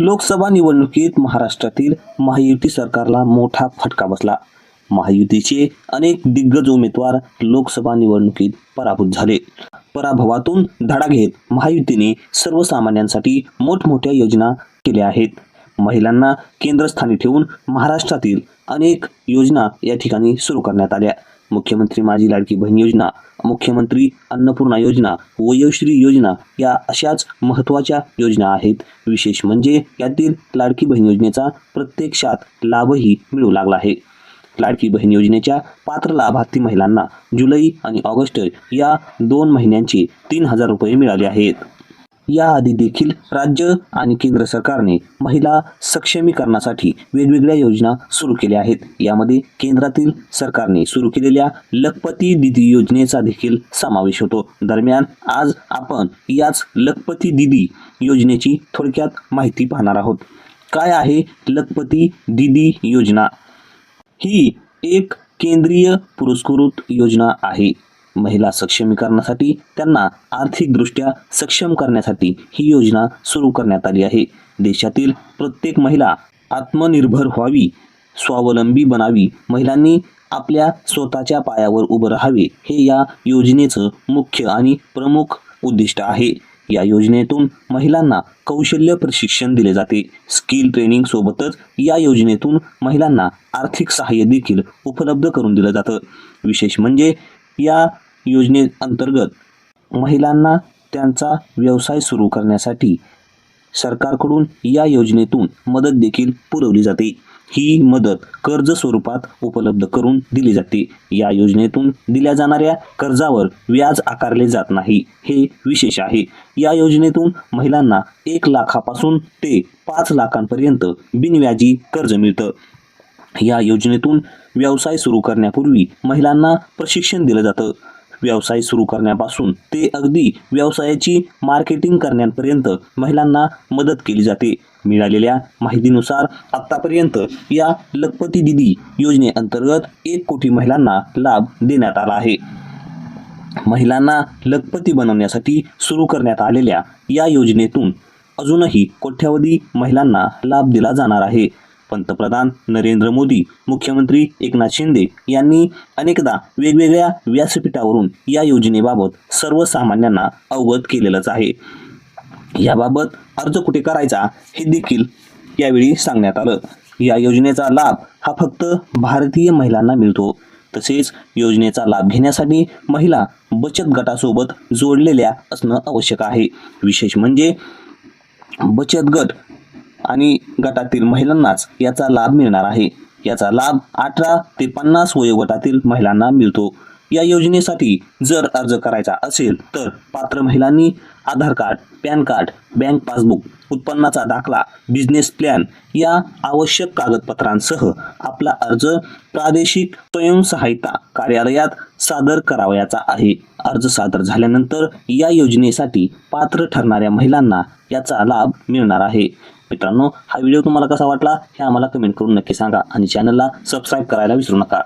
लोकसभा निवडणुकीत महाराष्ट्रातील महायुती सरकारला मोठा फटका बसला. महायुतीचे अनेक दिग्गज उमेदवार लोकसभा निवडणुकीत पराभूत झाले. पराभवातून धडा घेत महायुतीने सर्वसामान्यांसाठी मोठमोठ्या योजना केल्या आहेत. महिलांना केंद्रस्थानी ठेवून महाराष्ट्रातील अनेक योजना या ठिकाणी सुरू करण्यात आल्या. मुख्यमंत्री माझी लाडकी बहीण योजना मुख्यमंत्री अन्नपूर्णा योजना वयोश्री योजना या अशाच महत्त्वाच्या योजना आहेत. विशेष म्हणजे यातील लाडकी बहीण योजनेचा प्रत्यक्षात लाभही मिळू लागला आहे. लाडकी बहीण योजनेच्या पात्र लाभार्थी महिलांना जुलै आणि ऑगस्ट या दोन महिन्यांचे तीन हजार रुपये मिळाले आहेत. याआधी देखील राज्य आणि केंद्र सरकारने महिला सक्षमीकरणासाठी वेगवेगळ्या योजना सुरू केल्या आहेत. यामध्ये केंद्रातील सरकारने सुरू केलेल्या लखपती दिदी योजनेचा देखील समावेश होतो. दरम्यान आज आपण याच लखपती दिदी योजनेची थोडक्यात माहिती पाहणार आहोत. काय आहे लखपती दिदी योजना? ही एक केंद्रीय पुरस्कृत योजना आहे. महिला सक्षमीकरणासाठी त्यांना आर्थिकदृष्ट्या सक्षम करण्यासाठी ही योजना सुरू करण्यात आली आहे. देशातील प्रत्येक महिला आत्मनिर्भर व्हावी स्वावलंबी बनावी महिलांनी आपल्या स्वतःच्या पायावर उभं राहावे हे या योजनेचं मुख्य आणि प्रमुख उद्दिष्ट आहे. या योजनेतून महिलांना कौशल्य प्रशिक्षण दिले जाते. स्किल ट्रेनिंग सोबतच या योजनेतून महिलांना आर्थिक सहाय्य देखील उपलब्ध करून दिलं जातं. विशेष म्हणजे या योजनेअंतर्गत महिलांना त्यांचा व्यवसाय सुरू करण्यासाठी सरकारकडून या योजनेतून मदत देखील पुरवली जाते. ही मदत कर्ज स्वरूपात उपलब्ध करून दिली जाते. या योजनेतून दिल्या जाणाऱ्या कर्जावर व्याज आकारले जात नाही हे विशेष आहे. या योजनेतून महिलांना एक लाखापासून ते पाच लाखांपर्यंत बिनव्याजी कर्ज मिळतं. या योजनेतून व्यवसाय सुरू करण्यापूर्वी महिलांना प्रशिक्षण दिलं जातं. व्यवसाय सुरू करण्यापासून ते अगदी व्यवसायाची मार्केटिंग करण्यापर्यंत महिलांना मदत केली जाते. मिळालेल्या माहितीनुसार आत्तापर्यंत या लखपती दिदी योजनेअंतर्गत एक कोटी महिलांना लाभ देण्यात आला आहे. महिलांना लखपती बनवण्यासाठी सुरू करण्यात आलेल्या या योजनेतून अजूनही कोट्यावधी महिलांना लाभ दिला जाणार आहे. पंतप्रधान नरेंद्र मोदी मुख्यमंत्री एकनाथ शिंदे यांनी अनेकदा वेगवेगळ्या व्यासपीठावरून या योजनेबाबत सर्वसामान्यांना अवगत केलेलंच आहे. याबाबत अर्ज कुठे करायचा हे देखील यावेळी सांगण्यात आलं. या योजनेचा लाभ हा फक्त भारतीय महिलांना मिळतो. तसेच योजनेचा लाभ घेण्यासाठी महिला बचत गटासोबत जोडलेल्या असणं आवश्यक आहे. विशेष म्हणजे बचत गट आणि गटातील महिलांनाच याचा लाभ मिळणार आहे. याचा लाभ अठरा ते पन्नास वयोगटातील महिलांना मिळतो. या योजनेसाठी जर अर्ज करायचा असेल तर पात्र महिलांनी Aadhaar card pan card bank passbook उत्पन्नाचा दाखला बिझनेस प्लॅन या आवश्यक कागदपत्रांसह आपला अर्ज प्रादेशिक स्वयंसहायता कार्यालयात सादर करावयाचा आहे. अर्ज सादर झाल्यानंतर या योजनेसाठी पात्र ठरणाऱ्या महिलांना याचा लाभ मिळणार आहे. मित्रांनो हा व्हिडिओ तुम्हाला कसा वाटला हे आम्हाला कमेंट करून नक्की सांगा आणि चॅनलला सबस्क्राईब करायला विसरू नका.